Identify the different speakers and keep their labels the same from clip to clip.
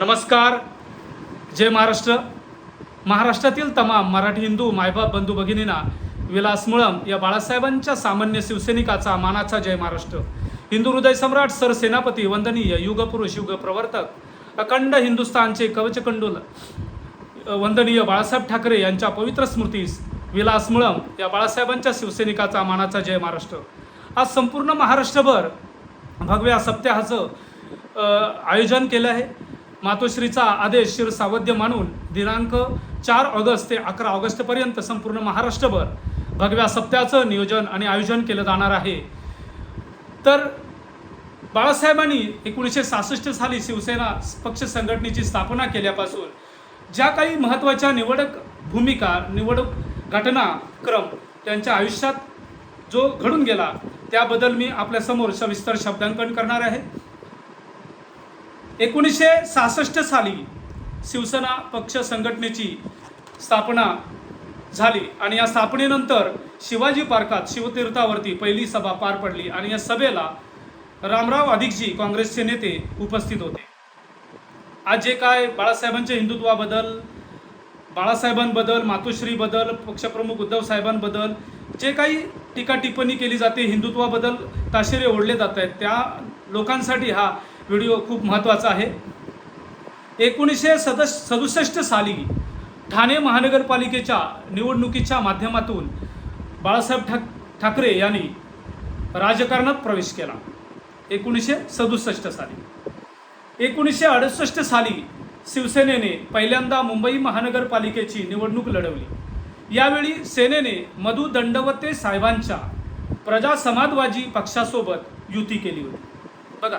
Speaker 1: नमस्कार. जय महाराष्ट्र. महाराष्ट्रातील तमाम मराठी हिंदू मायबाप बंधू भगिनींना विलास मुळम या बाळासाहेबांच्या सामान्य शिवसैनिकाचा मानाचा जय महाराष्ट्र. हिंदू हृदय सम्राट सरसेनापती वंदनीय युगपुरुष युग प्रवर्तक अखंड हिंदुस्थानचे कवचकंडूल वंदनीय बाळासाहेब ठाकरे यांच्या पवित्र स्मृतीस विलास मुळम या बाळासाहेबांच्या शिवसैनिकाचा मानाचा जय महाराष्ट्र. आज संपूर्ण महाराष्ट्रभर भगव्या सप्ताहाचं आयोजन केलं आहे. मातोश्रीचा आदेश शिरसावध्य मानून दिनांक चार ऑगस्ट ते अकरा ऑगस्टपर्यंत संपूर्ण महाराष्ट्रभर भगव्या सप्त्याचं नियोजन आणि आयोजन केलं जाणार आहे. तर बाळासाहेबांनी एकोणीसशे सहासष्ट साली शिवसेना पक्ष संघटनेची स्थापना केल्यापासून ज्या काही महत्त्वाच्या निवडक भूमिका निवडक घटनाक्रम त्यांच्या आयुष्यात जो घडून गेला त्याबद्दल मी आपल्यासमोर सविस्तर शब्दांकन करणार आहे. एकोणीसशे सहासष्ट साली शिवसेना पक्ष संघटनेची स्थापना झाली आणि या स्थापनेनंतर शिवाजी पार्कात शिवतीर्थावरती पहिली सभा पार पडली आणि या सभेला रामराव अधिकजी काँग्रेसचे नेते उपस्थित होते. आज जे काय बाळासाहेबांच्या हिंदुत्वाबद्दल बाळासाहेबांबद्दल मातोश्रीबद्दल पक्षप्रमुख उद्धव साहेबांबद्दल जे काही टीका टिप्पणी केली जाते हिंदुत्वाबद्दल ताशेरे ओढले जात आहेत त्या लोकांसाठी हा व्हिडिओ खूप महत्त्वाचा आहे. एकोणीसशे सदस सदुसष्ट साली ठाणे महानगरपालिकेच्या निवडणुकीच्या माध्यमातून बाळासाहेब ठाक ठाकरे यांनी राजकारणात प्रवेश केला. एकोणीसशे सदुसष्ट साली. एकोणीसशे अडुसष्ट साली शिवसेनेने पहिल्यांदा मुंबई महानगरपालिकेची निवडणूक लढवली. यावेळी सेनेने मधु दंडवते साहेबांच्या प्रजा समाजवादी पक्षासोबत युती केली होती. बघा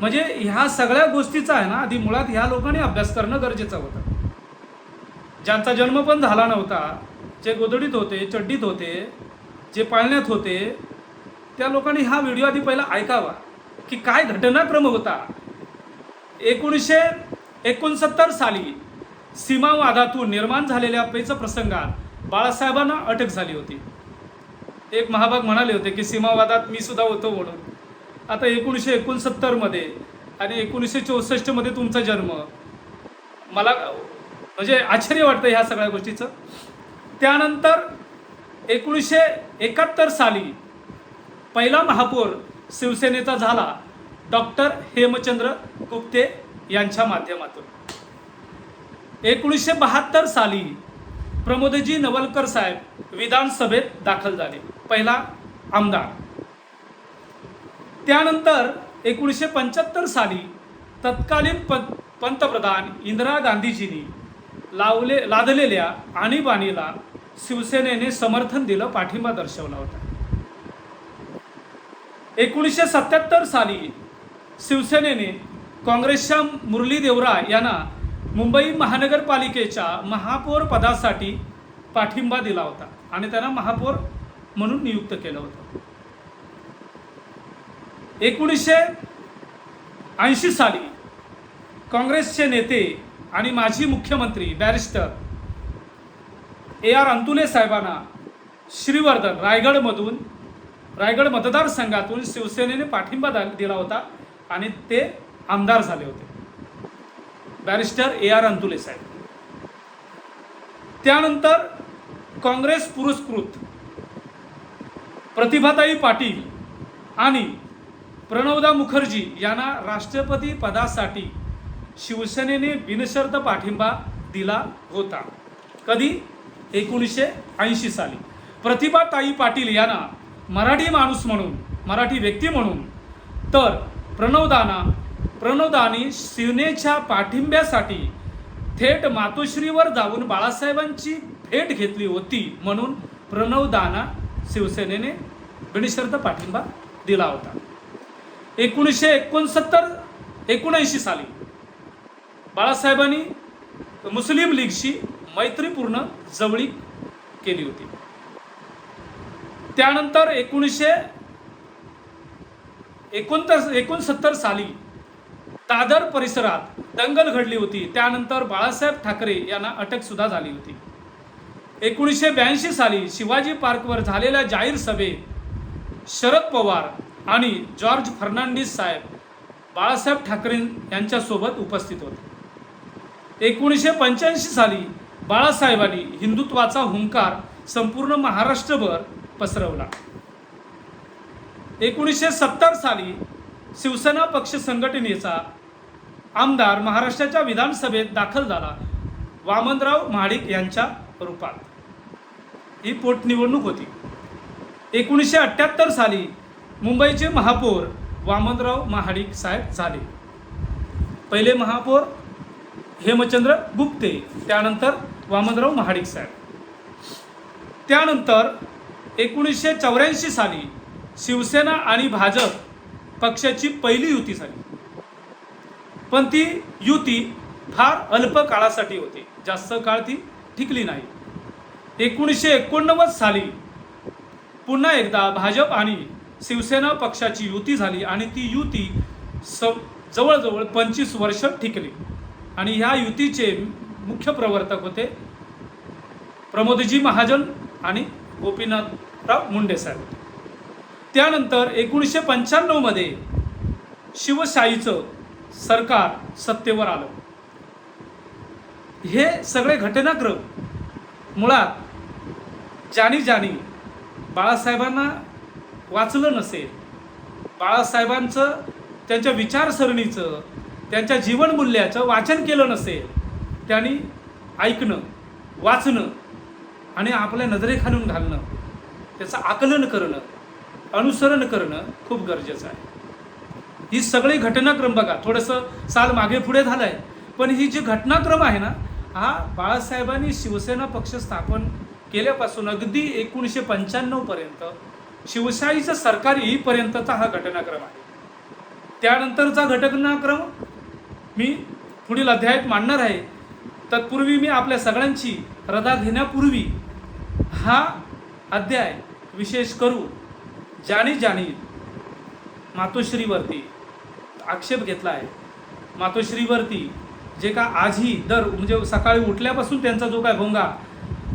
Speaker 1: म्हणजे ह्या सगळ्या गोष्टीचा आहे ना आधी मुळात ह्या लोकांनी अभ्यास करणं गरजेचं होतं. ज्यांचा जन्म पण झाला नव्हता जे गोदडीत होते चड्डीत होते जे पाळण्यात होते त्या लोकांनी हा व्हिडिओ आधी पहिला ऐकावा की काय घटनाक्रम होता. एकोणीसशे एकोणसत्तर साली सीमावादातून निर्माण झालेल्या पेच प्रसंगात बाळासाहेबांना अटक झाली होती. एक महाभाग म्हणाले होते की सीमावादात मी सुद्धा होतो म्हणून. आता एकोणीसशे एकोणसत्तरमध्ये आणि एकोणीसशे चौसष्टमध्ये तुमचा जन्म. मला म्हणजे आश्चर्य वाटतं ह्या सगळ्या गोष्टीचं. त्यानंतर एकोणीसशे एकाहत्तर साली पहिला महापौर शिवसेनेचा झाला डॉक्टर हेमचंद्र गुप्ते यांच्या माध्यमातून. एकोणीसशे बहात्तर साली प्रमोदजी नवलकर साहेब विधानसभेत दाखल झाले पहिला आमदार. त्यानंतर एकोणीसशे पंच्याहत्तर साली तत्कालीन प पंतप्रधान इंदिरा गांधीजींनी लावले लादलेल्या आणीबाणीला शिवसेनेने समर्थन दिलं पाठिंबा दर्शवला होता. एकोणीसशे सत्याहत्तर साली शिवसेनेने काँग्रेसच्या मुरली देवरा यांना मुंबई महानगरपालिकेच्या महापौर पदासाठी पाठिंबा दिला होता आणि त्यांना महापौर म्हणून नियुक्त केलं होतं. एकोणीसशे ऐंशी साली काँग्रेसचे नेते आणि माजी मुख्यमंत्री बॅरिस्टर ए आर अंतुले साहेबांना श्रीवर्धन रायगडमधून रायगड मतदारसंघातून शिवसेनेने पाठिंबा दिला होता आणि ते आमदार झाले होते. Barrister A R Antulay saheb. त्यानंतर काँग्रेस पुरस्कृत प्रतिभाताई पाटील आणि प्रणवदा मुखर्जी यांना राष्ट्रपती पदासाठी शिवसेनेने बिनशर्त पाठिंबा दिला होता. कधी? एकोणीसशे ऐंशी साली. प्रतिभाताई पाटील यांना मराठी माणूस म्हणून मराठी व्यक्ती म्हणून. तर प्रणवदाना प्रणवदानी शिवनेच्या पाठिंब्यासाठी थेट मातोश्रीवर जाऊन बाळासाहेबांची भेट घेतली होती म्हणून प्रणवदाना शिवसेनेने बिनशर्त पाठिंबा दिला होता. एकोणीसशे एकोणसत्तर एकोणऐंशी साली बाळासाहेबांनी मुस्लिम लीगशी मैत्रीपूर्ण जवळीक केली होती. त्यानंतर एकोणीसशे एकोणतर एकोणसत्तर साली दादर परिसरात दंगल घडली होती. त्यानंतर बाळासाहेब ठाकरे यांना अटकसुद्धा झाली होती. एकोणीसशे ब्याऐंशी साली शिवाजी पार्कवर झालेल्या जाहीर सभेत शरद पवार आणि जॉर्ज फर्नांडिस साहेब बाळासाहेब ठाकरे यांच्यासोबत उपस्थित होते. एकोणीसशे पंच्याऐंशी साली बाळासाहेबांनी हिंदुत्वाचा हुंकार संपूर्ण महाराष्ट्रभर पसरवला. एकोणीसशे सत्तर साली शिवसेना पक्ष संघटनेचा आमदार महाराष्ट्राच्या विधानसभेत दाखल झाला वामनराव महाडिक यांच्या रूपात. ही पोटनिवडणूक होती. एकोणीसशे अठ्ठ्याहत्तर साली मुंबईचे महापौर वामनराव महाडिक साहेब झाले. पहिले महापौर हेमचंद्र गुप्ते त्यानंतर वामनराव महाडिक साहेब. त्यानंतर एकोणीसशे चौऱ्याऐंशी साली शिवसेना आणि भाजप पक्षाची पहिली युती झाली. पण ती युती फार अल्प काळासाठी होती. जास्त काळ ती टिकली नाही. एकोणीसशे एकोणनव्वद साली पुन्हा एकदा भाजप आणि शिवसेना पक्षाची युती झाली आणि ती युती स जवळजवळ पंचवीस वर्ष टिकली. आणि ह्या युतीचे मुख्य प्रवर्तक होते प्रमोदजी महाजन आणि गोपीनाथराव मुंडे साहेब. त्यानंतर एकोणीसशे पंच्याण्णवमध्ये शिवशाहीचं सरकार सत्तेवर आलं. हे सगळे घटनाक्रम मुळात जानी जानी बाळासाहेबांना वाचलं नसेल. बाळासाहेबांचं त्यांच्या विचारसरणीचं त्यांच्या जीवनमूल्याचं वाचन केलं नसेल त्यांनी ऐकणं वाचणं आणि आपल्या नजरेखालून घालणं त्याचं आकलन करणं अनुसरण करणं खूप गरजेचं आहे. ही सगळी घटनाक्रम बघा थोडंसं साल मागे पुढे झालं आहे पण ही जी घटनाक्रम आहे ना हा बाळासाहेबांनी शिवसेना पक्ष स्थापन केल्यापासून अगदी एकोणीसशे पंच्याण्णवपर्यंत शिवशाहीचं सरकार येईपर्यंतचा हा घटनाक्रम आहे. त्यानंतरचा घटनाक्रम मी पुढील अध्यायात मांडणार आहे. तत्पूर्वी मी आपल्या सगळ्यांची रदा घेण्यापूर्वी हा अध्याय विशेष करू. जाणी जाणी मातोश्रीवरती आक्षेप घेतला आहे मातोश्रीवरती जे का आजही दर म्हणजे सकाळी उठल्यापासून त्यांचा जो काय भोंगा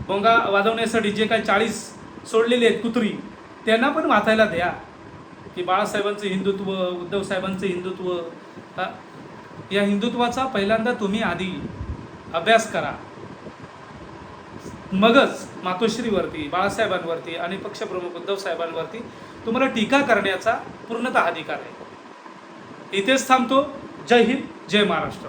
Speaker 1: भोंगा वाजवण्यासाठी जे काय चाळीस सोडलेले आहेत कुत्री त्यांना पण वाचायला द्या. की बाळासाहेबांचं हिंदुत्व उद्धव साहेबांचं हिंदुत्व या हिंदुत्वाचा पहिल्यांदा तुम्ही आधी अभ्यास करा. मगच मातोश्रीवरती बाळासाहेबांवरती आणि पक्षप्रमुख उद्धव साहेबांवरती तुम्हाला टीका करण्याचा पूर्णतः अधिकार आहे. इथेच थांबतो. जय हिंद जय महाराष्ट्र.